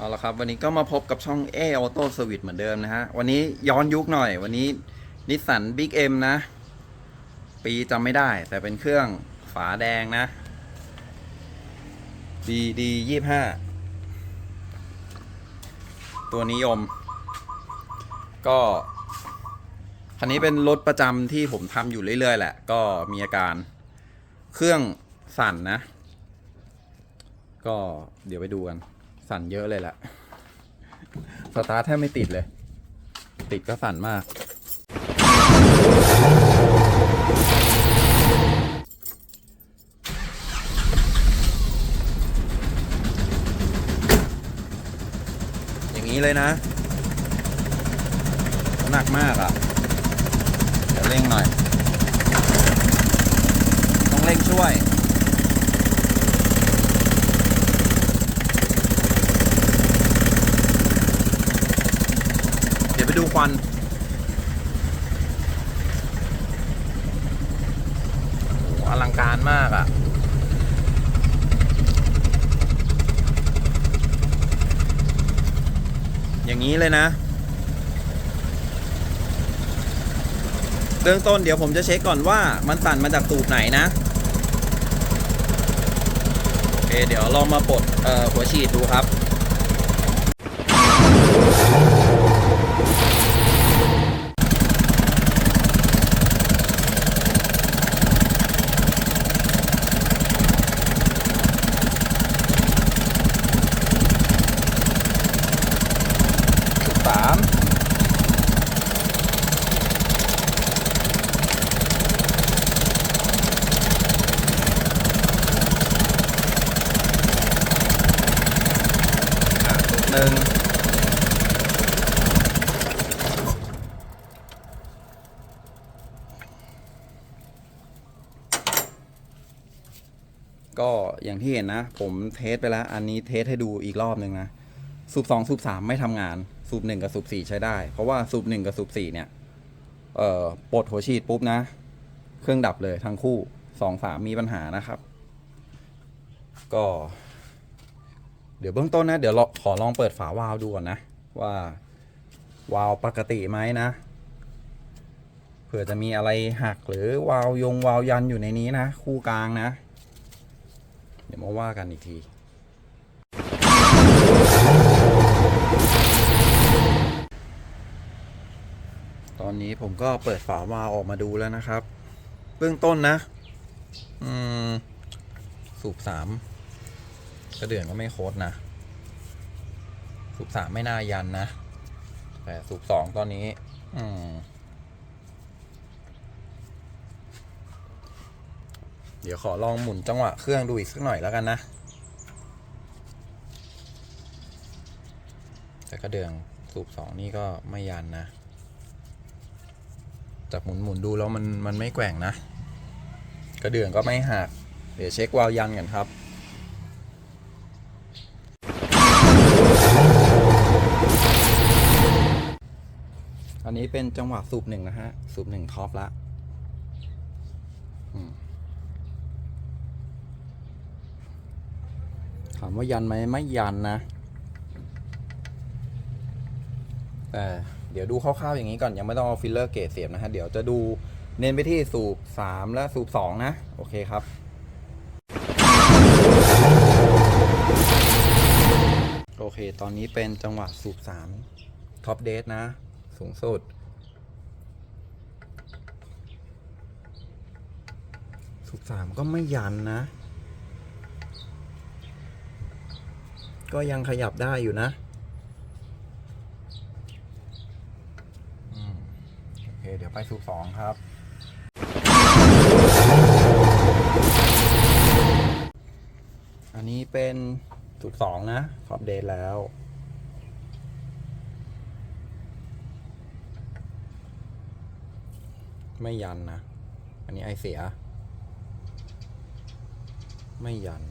เอาละครับ วันนี้ก็มาพบกับช่อง A Auto Service เหมือนเดิมนะฮะ วันนี้ย้อนยุคหน่อย วันนี้นิสสัน Big M นะ ปีจำไม่ได้ แต่เป็นเครื่องฝาแดงนะ DD 25ตัวนิยม ก็ คันนี้เป็นรถประจำที่ผมทำอยู่เรื่อย ๆ แหละ ก็มีอาการเครื่องสั่นนะ ก็เดี๋ยวไปดูกัน สั่นเยอะเลยแหละสตาร์ทแทบไม่ติดเลย ติดก็สั่นมาก อย่างนี้เลยนะ หนักมากอะ่ะ เดี๋ยวเร่งหน่อย ต้องเร่งช่วย เดี๋ยว ไปดูควันอลังการมากอะ่ะอย่างนี้เลยนะ เบื้องต้นเดี๋ยวผมจะเช็คก่อนว่ามันสั่นมาจากสูบไหนนะ โอเค เดี๋ยวลองมาปลดหัวฉีดดูครับสามห นึ่งก็อย่างที่เห็นนะ ผมเทสไปแล้ว อันนี้เทสให้ดูอีกรอบหนึ่งนะ สูบสองสูบสามไม่ทำงาน สูบหนึ่งกับสูบสี่ใช้ได้ เพราะว่าสูบหนึ่งกับสูบสี่เนี่ย เอ่อปลดหัวฉีดปุ๊บนะ เครื่องดับเลยทั้งคู่สองสามมีปัญหานะครับ ก็ เดี๋ยวเบื้องต้นนะ เดี๋ยวเราขอลองเปิดฝาวาล์วดูก่อนนะ ว่าวาล์วปกติไหมนะเผื่อจะมีอะไรหักหรือวาล์วยงวาล์วยันอยู่ในนี้นะ คู่กลางนะ เดี๋ยวมาว่ากันอีกทีตอนนี้ผมก็เปิดฝาวาล์วออกมาดูแล้วนะครับ เบื้องต้นนะ อืม สูบสาม กระเดื่องก็ไม่โคตรนะสูบสามไม่น่ายันนะ แต่สูบสองตอนนี้ อืม เดี๋ยวขอลองหมุนจังหวะเครื่องดูอีกสักหน่อยแล้วกันนะ แต่กระเดื่องสูบสองนี่ก็ไม่ยันนะจากหมุนหมุนดูแล้วมันมันไม่แกว่งนะ กระเดื่องก็ไม่หัก เดี๋ยวเช็ควาลยันกันครับ อันนี้ เป็นจังหวะสูบหนึ่งนะฮะ สูบหนึ่งท็อปละถามว่ายันไหมไม่ยันนะ แต่เดี๋ยวดูคร่าวๆอย่างนี้ก่อน ยังไม่ต้องเอาฟิลเลอร์เกตเสียบนะฮะ เดี๋ยวจะดูเน้นไปที่สูบ 3 และสูบ 2 นะ โอเคครับโอเค ตอนนี้เป็นจังหวะสูบ3ท็อปเดทนะ สูงสุด สูบ3ก็ไม่ยันนะ ก็ยังขยับได้อยู่นะอโอเค เดี๋ยวไปสูบสองครับ อันนี้เป็นสูบสองนะ ขอบเดทแล้วไม่ยันนะ อันนี้ไอเสีย ไม่ยัน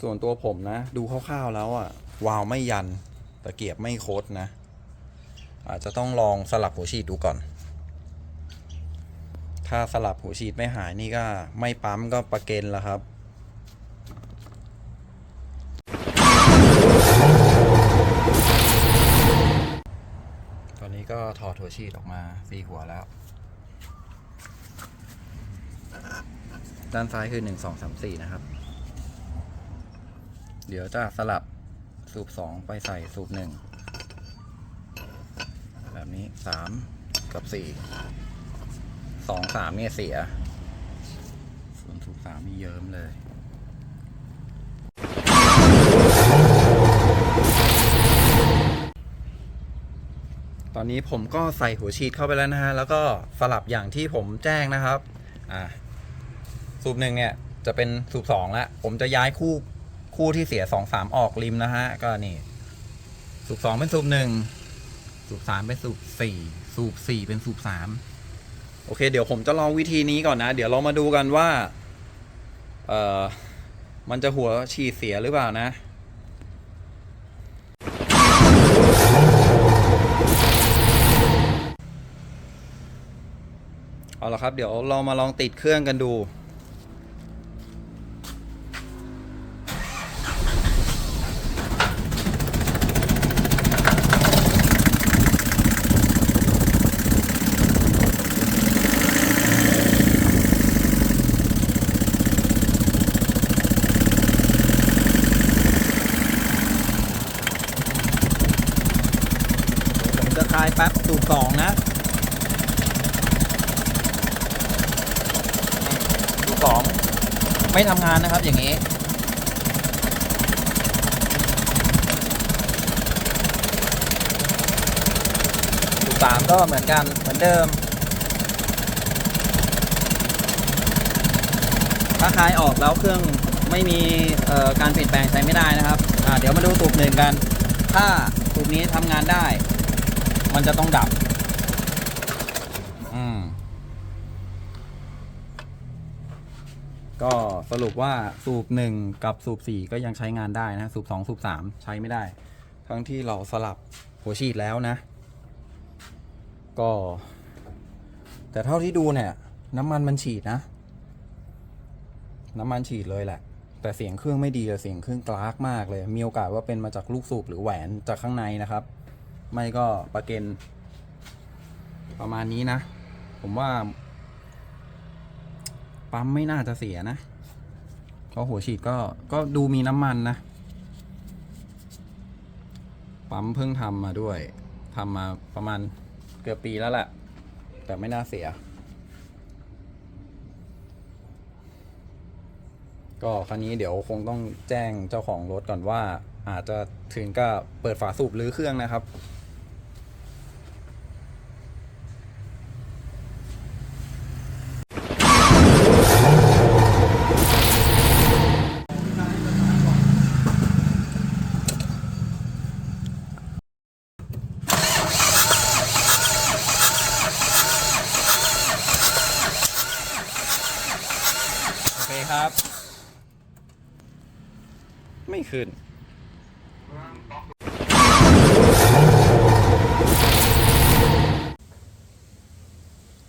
ส่วนตัวผมนะ ดูคร่าวๆแล้วอะวาวไม่ยัน ตะเกียบไม่โคดนะ อาจจะต้องลองสลับหัวฉีดดูก่อน ถ้าสลับหัวฉีดไม่หายนี่ก็ ไม่ปั๊มก็ประเก็นแล้วครับ ต อนนี้ก็ถอดหัวฉีดออกมาสี่หัวแล้ว ด้านซ้ายคือหนึ่งสองสามสี่นะครับ เดี๋ยวจะสลับสูบสองไปใส่สูบหนึ่งแบบนี้สามกับสี่สองสามเนี่ยเสียส่วนสูบสามมีเยิ้มเลย อนนี้ผมก็ใส่หัวฉีดเข้าไปแล้วนะฮะ แล้วก็สลับอย่างที่ผมแจ้งนะครับ อ่า สูบหนึ่งเนี่ย จะเป็นสูบสองล้วผมจะย้ายคู่คู่ที่เสียสองสามออกริมนะฮะ ก็นี่ สูบสองเป็นสูบหนึ่ง สูบสามเป็นสูบสี่ สูบสี่เป็นสูบสามโอเค เดี๋ยวผมจะลองวิธีนี้ก่อนนะ เดี๋ยวเรามาดูกันว่า เอ่อ มันจะหัวฉีดเสียหรือเปล่านะ เอาละครับ เดี๋ยวเรามาลองติดเครื่องกันดู ผมจะคลายแป๊บสูบสองนะ สูบสอง ไม่ทำงานนะครับอย่างนี้ สูบสามก็เหมือนกันเหมือนเดิม ถ้าคลายออกแล้วเครื่องไม่มีการเปลี่ยนแปลงใช้ไม่ได้นะครับเดี๋ยวมาดูสูบหนึ่งกัน ถ้าสูบนี้ทำงานได้ มันจะต้องดับ อืม ก็ สรุปว่าสูบหนึ่งกับสูบสี่ก็ยังใช้งานได้นะ สูบสองสูบสามใช้ไม่ได้ ทั้งที่เราสลับหัวฉีดแล้วนะ ก็ แต่เท่าที่ดูเนี่ย น้ำมันมันฉีดนะ น้ำมันฉีดเลยแหละ แต่เสียงเครื่องไม่ดีเสียงเครื่องกลากมากเลย มีโอกาสว่าเป็นมาจากลูกสูบหรือแหวนจากข้างในนะครับ ไม่ก็ประเก็นประมาณนี้นะ ผมว่าปั๊มไม่น่าจะเสียนะ ราะหัวฉีดก็ก็ดูมีน้ำมันนะ ปั๊มเพิ่งทำมาด้วยทำมาประมาณเกือบปีแล้วแหละ แต่ไม่น่าเสีย ก็ครั้นี้เดี๋ยวคงต้องแจ้งเจ้าของรถก่อนว่า อาจจะถึงก็เปิดฝาสูบหรือเครื่องนะครับ โอเคครับ ไม่ขึ้น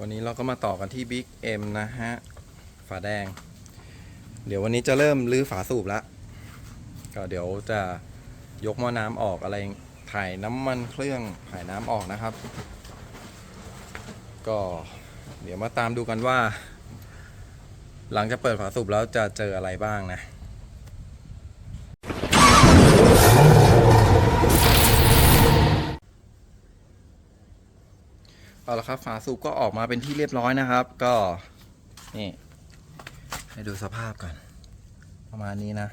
วันนี้เราก็มาต่อกัน ที่ Big M นะฮะ ฝาแดง เดี๋ยววันนี้จะเริ่มรื้อฝาสูบแล้วก็เดี๋ยวจะยกหม้อน้ำออกอะไรถ่ายน้ำมันเครื่องถ่ายน้ำออกนะครับ ก็เดี๋ยวมาตามดูกันว่า หลังจากเปิดฝาสูบแล้วจะเจออะไรบ้างนะ เอาละครับฝาสูบก็ออกมาเป็นที่เรียบร้อยนะครับ ก็นี่ให้ดูสภาพก่อน ประมาณนี้นะ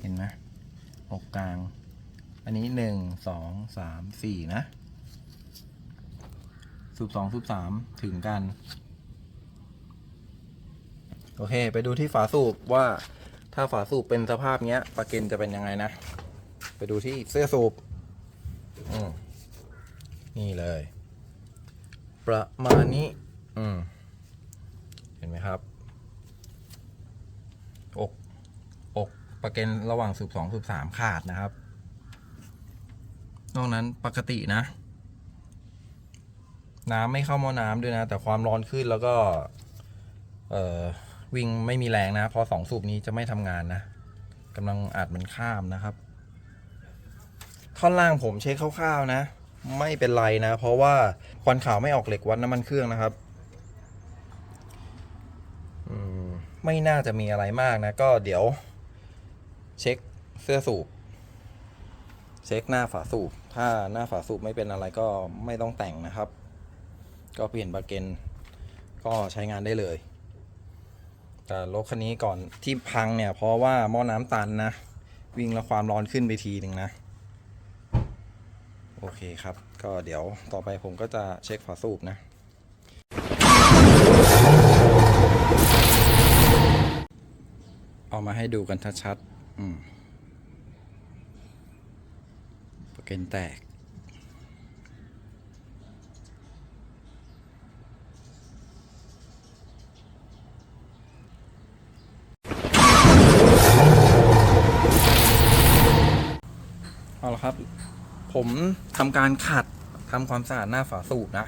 เห็นไหมอกกลาง อันนี้หนึ่งสองสามสี่นะ สูบสองสูบสามถึงกัน โอเค ไปดูที่ฝาสูบว่าถ้าฝาสูบเป็นสภาพเนี้ยปลาเกนจะเป็นยังไงนะ ไปดูที่เสื้อสูบ นี่เลย ประมาณนี้ อืม เห็นไหมครับ อก อกปลาเกนระหว่างสูบสองสูบสามขาดนะครับ นอกนั้นปกตินะ น้ำไม่เข้าหม้อน้ำด้วยนะ แต่ความร้อนขึ้นแล้วก็ เอ่อ วิ่งไม่มีแรงนะ พอสองสูบนี้จะไม่ทำงานนะกำลังอัดมันข้ามนะครับ ท่อนล่างผมเช็คคร่าวๆนะ ไม่เป็นไรนะ เพราะว่าควันขาวไม่ออกเหล็กวัดน้ำมันเครื่องนะครับมไม่น่าจะมีอะไรมากนะ ก็เดี๋ยวเช็คเสื้อสูบ เช็คหน้าฝาสูบ ถ้าหน้าฝาสูบไม่เป็นอะไรก็ไม่ต้องแต่งนะครับ ก็เปลี่ยนบาเกนก็ใช้งานได้เลย แต่รถคันนี้ก่อนที่พังเนี่ย เพราะว่าหม้อน้ำตันนะ วิ่งแล้วความร้อนขึ้นไปทีหนึ่งนะ โอเคครับ ก็เดี๋ยวต่อไปผมก็จะเช็คฝาสูบนะ เอามาให้ดูกันชัดๆอืมประเกนแตกเอาละครับ ผมทำการขัดทำความสะอาดหน้าฝาสูบนะ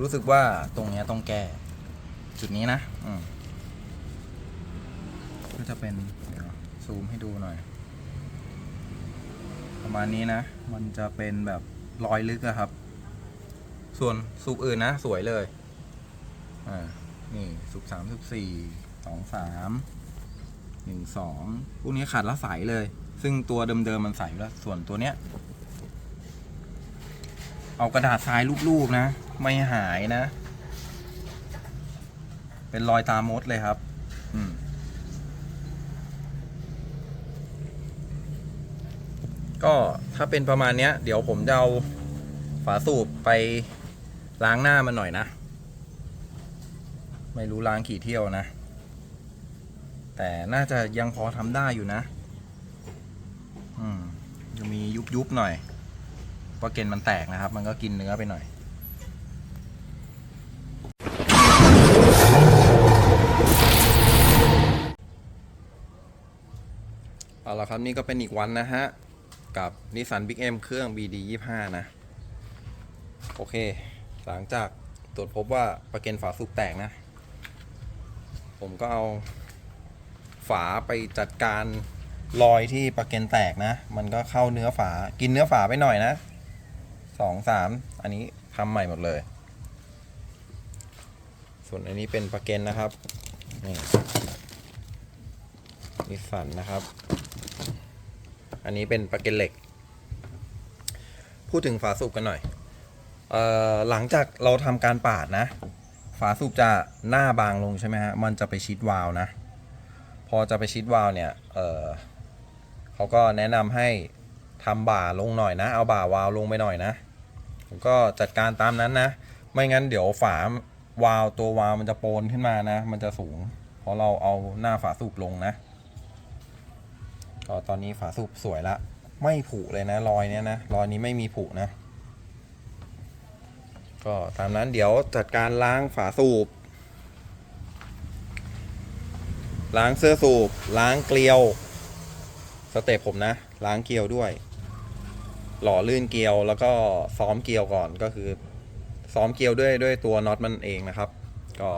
รู้สึกว่าตรงเนี้ยต้องแก้ จุดนี้นะอืมก็จะเป็นซูมให้ดูหน่อย ประมาณนี้นะ มันจะเป็นแบบรอยลึกอะครับ ส่วนสูบอื่นนะ สวยเลยอ่านี่สูบสามสูบสี่สองสามหนึ่งสองพวกนี้ขัดแล้วใสเลย ซึ่งตัวเดิมๆมันใสอยู่แล้ว ส่วนตัวเนี้ย เอากระดาษทรายรูปๆนะ ไม่หายนะ เป็นรอยตามดเลยครับ อืมก็ถ้าเป็นประมาณนี้เดี๋ยวผมจะเอาฝาสูบไปล้างหน้ามันหน่อยนะ ไม่รู้ล้างกี่เที่ยวนะ แต่น่าจะยังพอทำได้อยู่นะ อืมยังมียุบยุบๆหน่อย เพราเกนมันแตกนะครับ มันก็กินเนื้อไปหน่อย เอาละครับนี่ก็เป็นอีกวันนะฮะ กับนิสสันบิ๊กเอ็มเครื่อง BD 25 นะ โอเค หลังจากตรวจพบว่าประเก็นฝาสูบแตกนะ ผมก็เอาฝาไปจัดการรอยที่ประเก็นแตกนะ มันก็เข้าเนื้อฝา กินเนื้อฝาไปหน่อยนะ สองสามอันนี้ทำใหม่หมดเลย ส่วนอันนี้เป็นประเกนนะครับนี่นิสันนะครับ อันนี้เป็นประเกนเหล็ก พูดถึงฝาสูบกันหน่อยเอ่อหลังจากเราทำการปาดนะ ฝาสูบจะหน้าบางลงใช่ไหมฮะมันจะไปชิดวาล์วนะ พอจะไปชิดวาล์วเนี่ยเออเขาก็แนะนำให้ ทำบ่าลงหน่อยนะ เอาบ่าวาวลงไปหน่อยนะผมก็จัดการตามนั้นนะ ไม่งั้นเดี๋ยวฝาวาล์วตัววาล์วมันจะโปนขึ้นมานะ มันจะสูง เพราะเราเอาหน้าฝาสูบลงนะ ก็ตอนนี้ฝาสูบสวยละ ไม่ผุเลยนะรอยเนี้ยนะรอยนี้ไม่มีผุนะ ก็ตามนั้นเดี๋ยวจัดการล้างฝาสูบ ล้างเสื้อสูบ ล้างเกลียว สเต็ปผมนะ ล้างเกลียวด้วย หล่อลื่นเกลียวแล้วก็ซ้อมเกลียวก่อนก็คือ ซ้อมเกลียวด้วยด้วยตัวน็อตมันเองนะครับ ก็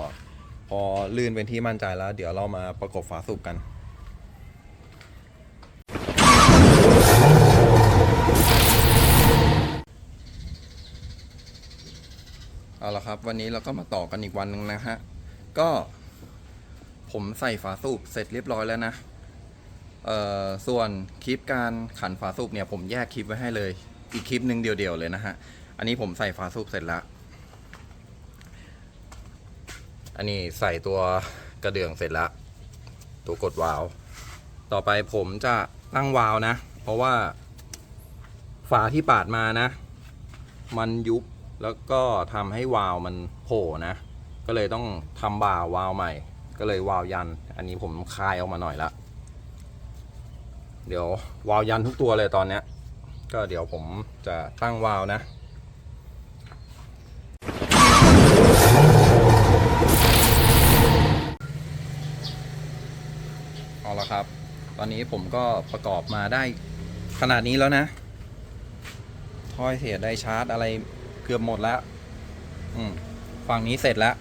พอลื่นเป็นที่มั่นใจแล้ว เดี๋ยวเรามาประกบฝาสูบกันเอาละครับวันนี้เราก็มาต่อกันอีกวันหนึ่งนะฮะ ก็ผมใส่ฝาสูบเสร็จเรียบร้อยแล้วนะ ส่วนคลิปการขันฝาสูบเนี่ยผมแยกคลิปไว้ให้เลย อีกคลิปหนึ่งเดียวๆเลยนะฮะ อันนี้ผมใส่ฝาสูบเสร็จแล้วอันนี้ใส่ตัวกระเดื่องเสร็จแล้วตัวกดวาล์วต่อไปผมจะตั้งวาล์วนะ เพราะว่าฝาที่ปาดมานะ มันยุบแล้วก็ทำให้วาล์วมันโผล่นะ ก็เลยต้องทำบ่าวาล์วใหม่ ก็เลยวาล์วยัน อันนี้ผมคลายออกมาหน่อยละ เดี๋ยววาล์วยันทุกตัวเลยตอนเนี้ย ก็เดี๋ยวผมจะตั้งวาล์วนะเอาละครับ ตอนนี้ผมก็ประกอบมาได้ขนาดนี้แล้วนะทอยเสียได้ชาร์จอะไรเกือบหมดแล้วอืมฝั่งนี้เสร็จแล้ว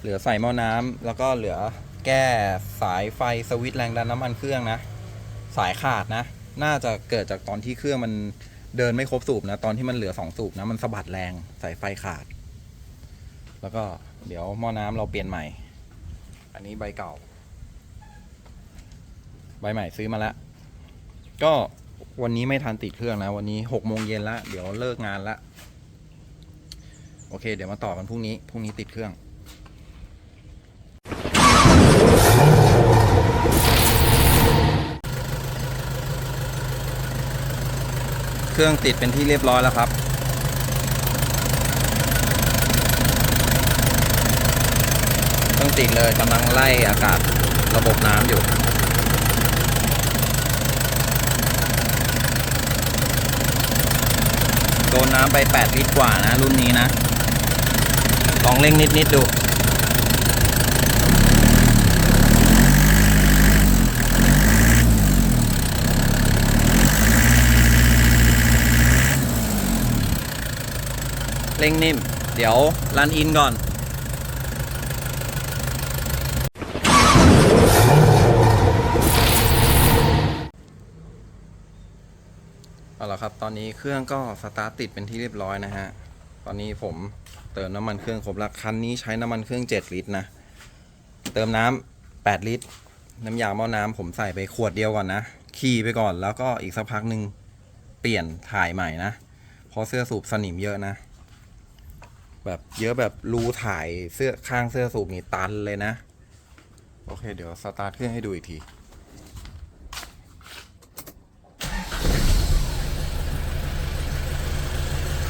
เหลือใส่หม้อน้ำแล้วก็เหลือแก้สายไฟสวิตช์แรงดันน้ำมันเครื่องนะ สายขาดนะ น่าจะเกิดจากตอนที่เครื่องมันเดินไม่ครบสูบนะ ตอนที่มันเหลือสองสูบนะ มันสะบัดแรงสายไฟขาด แล้วก็เดี๋ยวหม้อน้ำเราเปลี่ยนใหม่ อันนี้ใบเก่า ใบใหม่ซื้อมาแล้ว ก็วันนี้ไม่ทันติดเครื่องนะ วันนี้หกโมงเย็นแล้วเดี๋ยวเลิกงานละโอเค เดี๋ยวมาต่อกันพรุ่งนี้ พรุ่งนี้ติดเครื่อง เครื่องติดเป็นที่เรียบร้อยแล้วครับ เครื่องติดเลยกำลังไล่อากาศระบบน้ำอยู่โดนน้ำไป 8 ลิตรกว่านะ รุ่นนี้นะ ลองเร่งนิด ๆ ดู เร่งนิ่ม เดี๋ยวรันอินก่อน เอาละครับ ตอนนี้เครื่องก็สตาร์ทติดเป็นที่เรียบร้อยนะฮะ ตอนนี้ผมเติมน้ำมันเครื่องครบแล้วคันนี้ใช้น้ำมันเครื่อง 7 ลิตรนะ เติมน้ำ8ลิตร น้ำยาหม้อน้ำผมใส่ไปขวดเดียวก่อนนะ ขี่ไปก่อนแล้วก็อีกสักพักหนึ่งเปลี่ยนถ่ายใหม่นะ เพราะเสื้อสูบสนิมเยอะนะ แบบเยอะแบบรูถ่ายเสื้อข้างเสื้อสูบนี่ตันเลยนะ โอเค เดี๋ยวสตาร์ทเครื่องให้ดูอีกที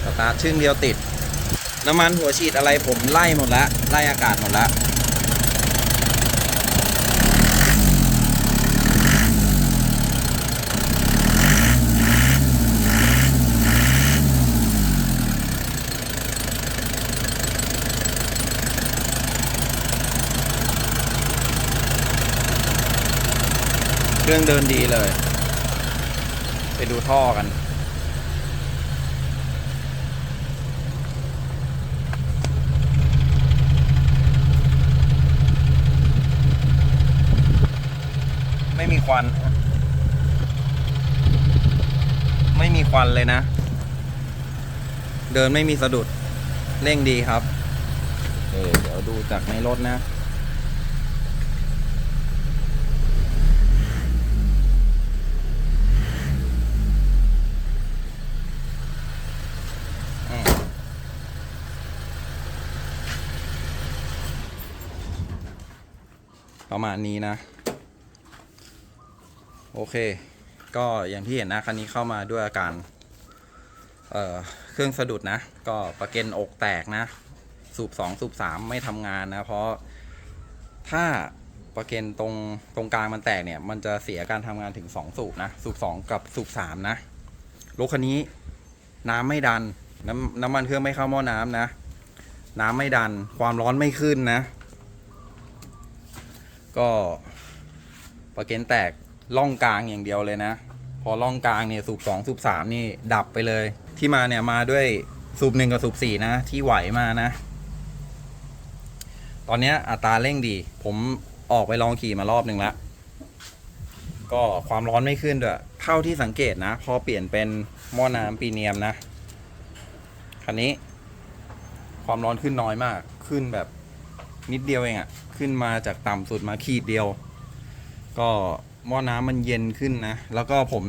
สตาร์ทชึ่งเดียวติด น้ำมันหัวฉีดอะไรผมไล่หมดละไล่อากาศหมดละ เครื่องเดินดีเลย ไปดูท่อกัน ไม่มีควัน ไม่มีควันเลยนะ เดินไม่มีสะดุด เร่งดีครับเออเดี๋ยวดูจากในรถนะ ประมาณนี้นะ โอเค ก็อย่างที่เห็นนะคันนี้เข้ามาด้วยอาการเเครื่องสะดุดนะ ก็ประเก็นอกแตกนะ สูบสองสูบสามไม่ทำงานนะ เพราะถ้าประเก็นตรงตรงกลางมันแตกเนี่ย มันจะเสียการทำงานถึงสองสูบนะ สูบสองกับสูบสามนะรถคันนี้น้ำไม่ดัน น้ำน้ำมันเครื่องไม่เข้าหม้อน้ำนะ น้ำไม่ดัน ความร้อนไม่ขึ้นนะ ก็ประเกนแตกล่องกลางอย่างเดียวเลยนะ พอล่องกลางเนี่ยสูบสองสูบสามนี่ดับไปเลย ที่มาเนี่ยมาด้วยสูบหนึ่งกับสูบสี่นะ ที่ไหวมานะ ตอนนี้อัตราเร่งดี ผมออกไปลองขี่มารอบหนึ่งล้วก็ความร้อนไม่ขึ้นด้วย เท่าที่สังเกตนะ พอเปลี่ยนเป็นหม้อน้ำปีเนียมนะ คันนี้ ความร้อนขึ้นน้อยมาก ขึ้นแบบ นิดเดียวเองอะ่ะ ขึ้นมาจากต่ำสุดมาขีดเดียว ก็หม้อน้ำมันเย็นขึ้นนะ แล้วก็ผม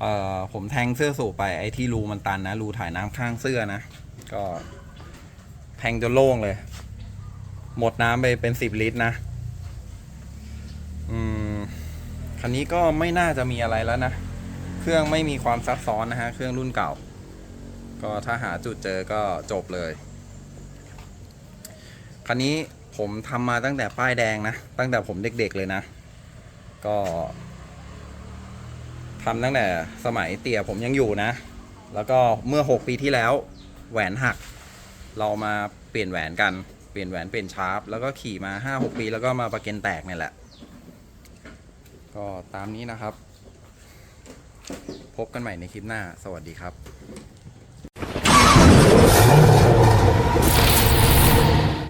เอ่อผมแทงเสื้อสูบไปไอ้ที่รูมันตันนะรูถ่ายน้ำข้างเสื้อนะ ก็แทงจนโล่งเลย หมดน้ำไปเป็นสิบลิตรนะ อืมคันนี้ก็ไม่น่าจะมีอะไรแล้วนะ เครื่องไม่มีความซับซ้อนนะฮะ เครื่องรุ่นเก่า ก็ถ้าหาจุดเจอก็จบเลย คันนี้ผมทำมาตั้งแต่ป้ายแดงนะ ตั้งแต่ผมเด็กๆเลยนะ ก็ทำตั้งแต่สมัยเตี่ยผมยังอยู่นะ แล้วก็เมื่อ 6 ปีที่แล้วแหวนหัก เรามาเปลี่ยนแหวนกัน เปลี่ยนแหวนเปลี่ยนชาร์ปแล้วก็ขี่มา 5-6 ปีแล้วก็มาประเก็นแตกเนี่ยแหละ ก็ตามนี้นะครับ พบกันใหม่ในคลิปหน้า สวัสดีครับ